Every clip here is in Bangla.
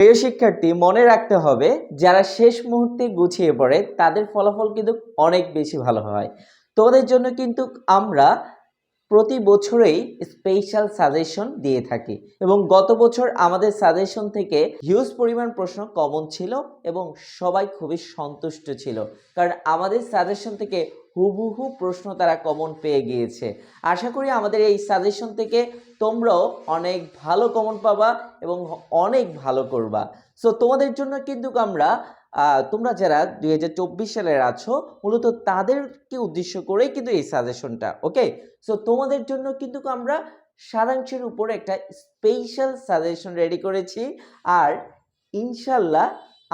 প্রিয় শিক্ষার্থী, মনে রাখতে হবে, যারা শেষ মুহূর্তে গুছিয়ে পড়ে, তাদের ফলাফল কিন্তু অনেক বেশি ভালো হয়। তোদের জন্য কিন্তু আমরা প্রতি বছরেই স্পেশাল সাজেশন দিয়ে থাকি। এবং গত বছর আমাদের সাজেশন থেকে হিউজ পরিমাণ প্রশ্ন কমন ছিল এবং সবাই খুবই সন্তুষ্ট ছিল। কারণ আমাদের সাজেশন থেকে হুবহু প্রশ্ন তারা কমন পেয়ে গিয়েছে। আশা করি আমাদের এই সাজেশন থেকে তোমরাও অনেক ভালো কমন পাবা এবং অনেক ভালো করবা। সো তোমাদের জন্য কিন্তু আমরা তোমরা যারা দুই হাজার চব্বিশ সালের আছো, মূলত তাদেরকে উদ্দেশ্য করেই কিন্তু এই সাজেশনটা ওকে সো তোমাদের জন্য কিন্তু আমরা সারাংশের উপরে একটা স্পেশাল সাজেশন রেডি করেছি। আর ইনশাল্লাহ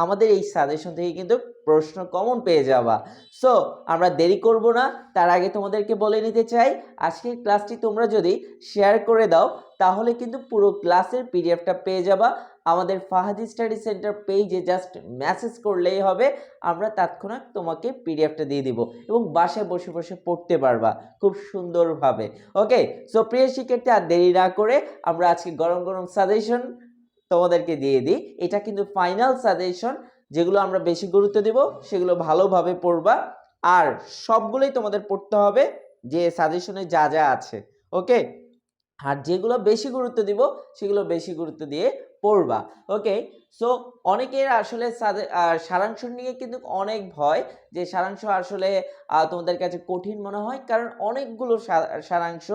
আমাদের এই সাজেশন থেকে কিন্তু প্রশ্ন কমন পেয়ে যাবা। সো আমরা দেরি করব না, তার আগে তোমাদেরকে বলে নিতে চাই, আজকের ক্লাসটি তোমরা যদি শেয়ার করে দাও, তাহলে কিন্তু পুরো ক্লাসের পিডিএফটা পেয়ে যাবা। আমাদের ফাহাদি স্টাডি সেন্টার পেজে জাস্ট মেসেজ করলেই হবে, আমরা তৎক্ষণাৎ তোমাকে পিডিএফটা দিয়ে দিব এবং বাসায় বসে বসে পড়তে পারবা খুব সুন্দরভাবে। ওকে সো প্রিয় শিক্ষার্থী, আর দেরি না করে আমরা আজকে গরম গরম সাজেশন তোমাদেরকে দিয়ে দিই। এটা কিন্তু ফাইনাল সাজেশন যেগুলো আমরা বেশি গুরুত্ব দেব, সেগুলো ভালোভাবে পড়বা। আর সবগুলোই তোমাদের পড়তে হবে, যে সাজেশনে যা যা আছে ওকে আর যেগুলো বেশি গুরুত্ব দিব, সেগুলো বেশি গুরুত্ব দিয়ে পড়বা ওকে সো অনেকের আসলে সারাংশ নিয়ে কিন্তু অনেক ভয়, যে সারাংশ আসলে তোমাদের কাছে কঠিন মনে হয়, কারণ অনেকগুলো সারাংশ,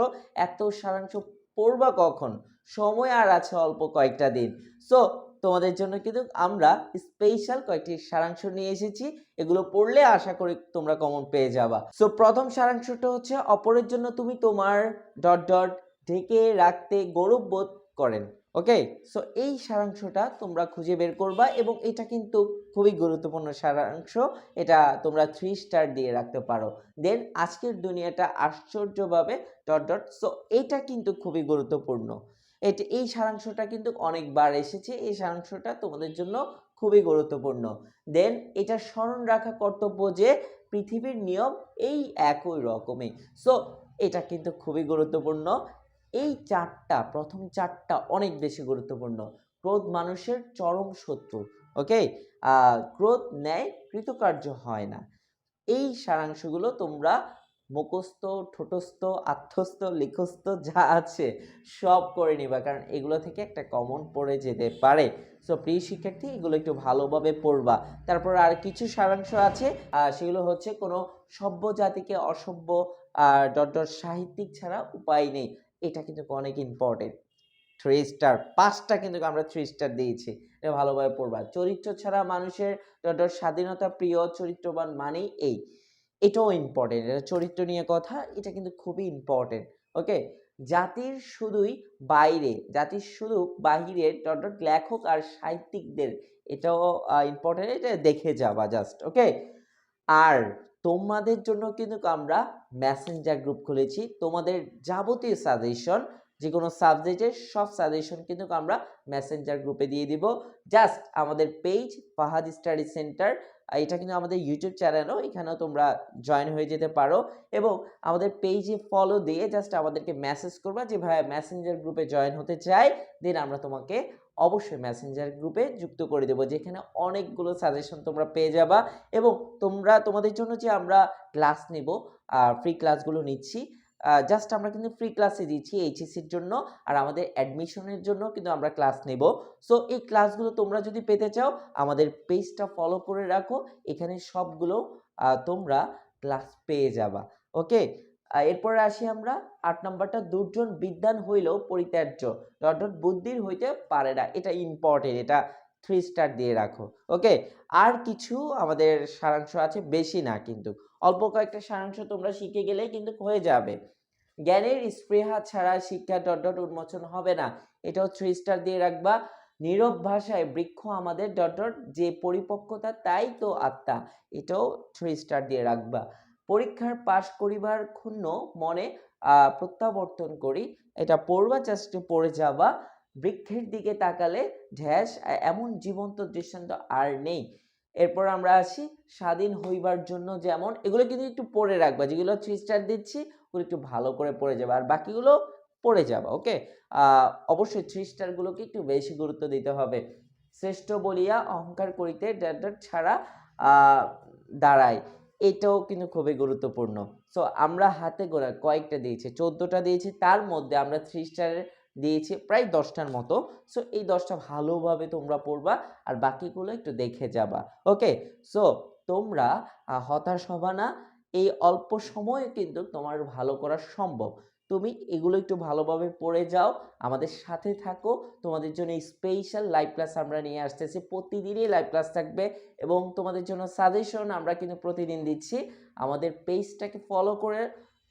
এত সারাংশ পড়বা কখন? সময় আর আছে অল্প কয়েকটা দিন। সো তোমাদের জন্য কিন্তু আমরা স্পেশাল কয়েকটি সারাংশ নিয়ে এসেছি। এগুলো পড়লে আশা করি তোমরা কমন পেয়ে যাবা। সো প্রথম সারাংশটা হচ্ছে অপরের জন্য তুমি তোমার ডট ডট ঢেকে রাখতে গৌরব বোধ করেন ওকে সো এই সারাংশটা তোমরা খুঁজে বের করবা এবং এটা কিন্তু খুবই গুরুত্বপূর্ণ সারাংশ। এটা তোমরা থ্রি স্টার দিয়ে রাখতে পারো। দেন আজকের দুনিয়াটা আশ্চর্যভাবে ডট ডট সো এটা কিন্তু খুবই গুরুত্বপূর্ণ। এটা, এই সারাংশটা কিন্তু অনেকবার এসেছে, এই সারাংশটা তোমাদের জন্য খুবই গুরুত্বপূর্ণ। দেন এটা স্মরণ রাখা কর্তব্য যে পৃথিবীর নিয়ম এই একই রকমই। সো এটা কিন্তু খুবই গুরুত্বপূর্ণ। এই চারটা, প্রথম চারটা অনেক বেশি গুরুত্বপূর্ণ। ক্রোধ মানুষের চরম শত্রু, ওকে? ক্রোধ ন্যায় কৃতকার্য হয় না। এই সারাংশগুলো তোমরা মুখস্থ, ঠোঁটস্থ, আত্মস্থ, লিখস্থ যা আছে সব করে নিবা, কারণ এগুলো থেকে একটা কমন পড়ে যেতে পারে। সো প্রিয় শিক্ষার্থী, এগুলো একটু ভালোভাবে পড়বা। তারপর আর কিছু সারাংশ আছে সেগুলো হচ্ছে কোনো সভ্য জাতিকে অসভ্য ডট ডট সাহিত্যিক ছাড়া উপায় নেই। এটা কিন্তু অনেক ইম্পর্টেন্ট থ্রি স্টার পাঁচটা কিন্তু আমরা থ্রি স্টার দিয়েছি। এটা ভালোভাবে পড়বা। চরিত্র ছাড়া মানুষের স্বাধীনতা, প্রিয়, চরিত্রবান মানেই এই। এটাও ইম্পর্টেন্ট এটা চরিত্র নিয়ে কথা, এটা কিন্তু খুবই ইম্পর্টেন্ট ওকে জাতির শুধুই বাইরে, জাতির শুধু বাহিরে ডট লেখক আর সাহিত্যিকদের, এটাও ইম্পর্টেন্ট এটা দেখে যাবা জাস্ট ওকে আর তোমাদের জন্য কিন্তু আমরা মেসেঞ্জার গ্রুপ খুলেছি। তোমাদের যাবতীয় সাজেশন যে কোনো সাবজেক্টের সব সাজেশন কিন্তু আমরা মেসেঞ্জার গ্রুপে দিয়ে দিব। জাস্ট আমাদের পেজ ফাহাদ স্টাডি সেন্টার এটা কিন্তু আমাদের ইউটিউব চ্যানেলও এখানেও তোমরা জয়েন হয়ে যেতে পারো। এবং আমাদের পেজে ফলো দিয়ে জাস্ট আমাদেরকে মেসেজ করবা যে ভাই মেসেঞ্জার গ্রুপে জয়েন হতে চাই। দেন আমরা তোমাকে অবশ্যই মেসেঞ্জার গ্রুপে যুক্ত করে দেবো, যেখানে অনেকগুলো সাজেশন তোমরা পেয়ে যাবা এবং তোমরা, তোমাদের জন্য যে আমরা ক্লাস নেব ফ্রি ক্লাসগুলো নিচ্ছি জাস্ট আমরা কিন্তু ফ্রি ক্লাসে দিচ্ছি এইচএসসির জন্য, আর আমাদের অ্যাডমিশনের জন্য কিন্তু আমরা ক্লাস নেব। সো এই ক্লাসগুলো তোমরা যদি পেতে চাও, আমাদের পেজটা ফলো করে রাখো, এখানে সবগুলো তোমরা ক্লাস পেয়ে যাবা। ওকে এরপরে আসি আমরা। আট নম্বরটা, দুর্জন বিদ্যান হইলেও পরিত্যাজ্য। ডট বুদ্ধির হইতে পারে না। এটা ইম্পর্টেন্ট এটা থ্রি স্টার দিয়ে রাখো। ওকে আর কিছু আমাদের সারাংশ আছে, বেশি না কিন্তু। অল্প কয়েকটা সারাংশ তোমরা শিখে গেলে কিন্তু হয়ে যাবে। জ্ঞানের স্পৃহা ছাড়া শিক্ষা ডট ডট উন্মোচন হবে না। এটাও থ্রি স্টার দিয়ে রাখবা। নীরব ভাষায় বৃক্ষ আমাদের ডট ডট, যে পরিপক্কতা তাই তো আত্মা। এটাও থ্রি স্টার দিয়ে রাখবা। পরীক্ষার পাশ করিবার ক্ষুণ্ণ মনে প্রত্যাবর্তন করি। এটা পড়বা জাস্ট পড়ে যাবা। বৃক্ষের দিকে তাকালে ঢ্যাস এমন জীবন্ত দৃষ্টান্ত আর নেই। এরপর আমরা আসি, স্বাধীন হইবার জন্য যেমন, এগুলো কিন্তু একটু পড়ে রাখবা। যেগুলো থ্রি স্টার দিচ্ছি, ওগুলো একটু ভালো করে পড়ে যাবে। আর বাকিগুলো পড়ে যাবা ওকে অবশ্যই থ্রি স্টারগুলোকে একটু বেশি গুরুত্ব দিতে হবে। শ্রেষ্ঠ বলিয়া অহংকার করিতে ড্যাট ছাড়া দাঁড়ায়। এটাও কিন্তু খুবই গুরুত্বপূর্ণ। সো আমরা হাতে গোনা কয়েকটা দিয়েছি, চোদ্দোটা দিয়েছি, তার মধ্যে আমরা থ্রি স্টারের দিয়েছি, প্রায় দশটার মতো। সো এই দশটা ভালোভাবে তোমরা পড়বা, আর বাকিগুলো একটু দেখে যাবা। ওকে সো তোমরা হতাশ হবা না, এই অল্প সময়ে কিন্তু তোমার ভালো করা সম্ভব। তুমি এগুলো একটু ভালোভাবে পড়ে যাও, আমাদের সাথে থাকো। তোমাদের জন্য স্পেশাল লাইভ ক্লাস আমরা নিয়ে আসতেছি। প্রতিদিনই লাইভ ক্লাস থাকবে এবং তোমাদের জন্য সাজেশন আমরা কিন্তু প্রতিদিন দিচ্ছি। আমাদের পেজটাকে ফলো করে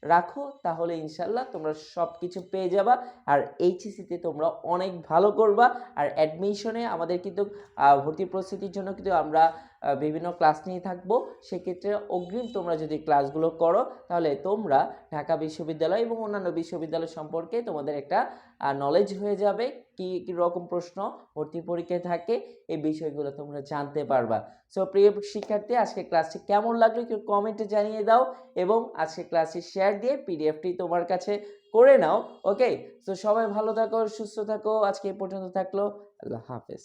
রাখো, তাহলে ইনশাল্লাহ তোমরা সব কিছু পেয়ে যাবা। আর এইচএসিতে তোমরা অনেক ভালো করবা। আর অ্যাডমিশনে আমাদের কিন্তু ভর্তি প্রস্তুতির জন্য কিন্তু আমরা বিভিন্ন ক্লাস নিয়ে থাকব। সেক্ষেত্রে অগ্রিম তোমরা যদি ক্লাসগুলো করো, তাহলে তোমরা ঢাকা বিশ্ববিদ্যালয় এবং অন্যান্য বিশ্ববিদ্যালয় সম্পর্কে তোমাদের একটা নলেজ হয়ে যাবে কি রকম প্রশ্ন ভর্তি পরীক্ষায় থাকে, এই বিষয়গুলো তোমরা জানতে পারবা। সো প্রিয় শিক্ষার্থী আজকে ক্লাসটি কেমন লাগল একটু কমেন্টে জানিয়ে দাও এবং আজকে ক্লাসটি শেয়ার দিয়ে পিডিএফটি তোমার কাছে করে নাও। ওকে সো সবাই ভালো থাকো, সুস্থ থাকো, আজকে এই পর্যন্ত থাকল। আল্লাহ হাফেজ।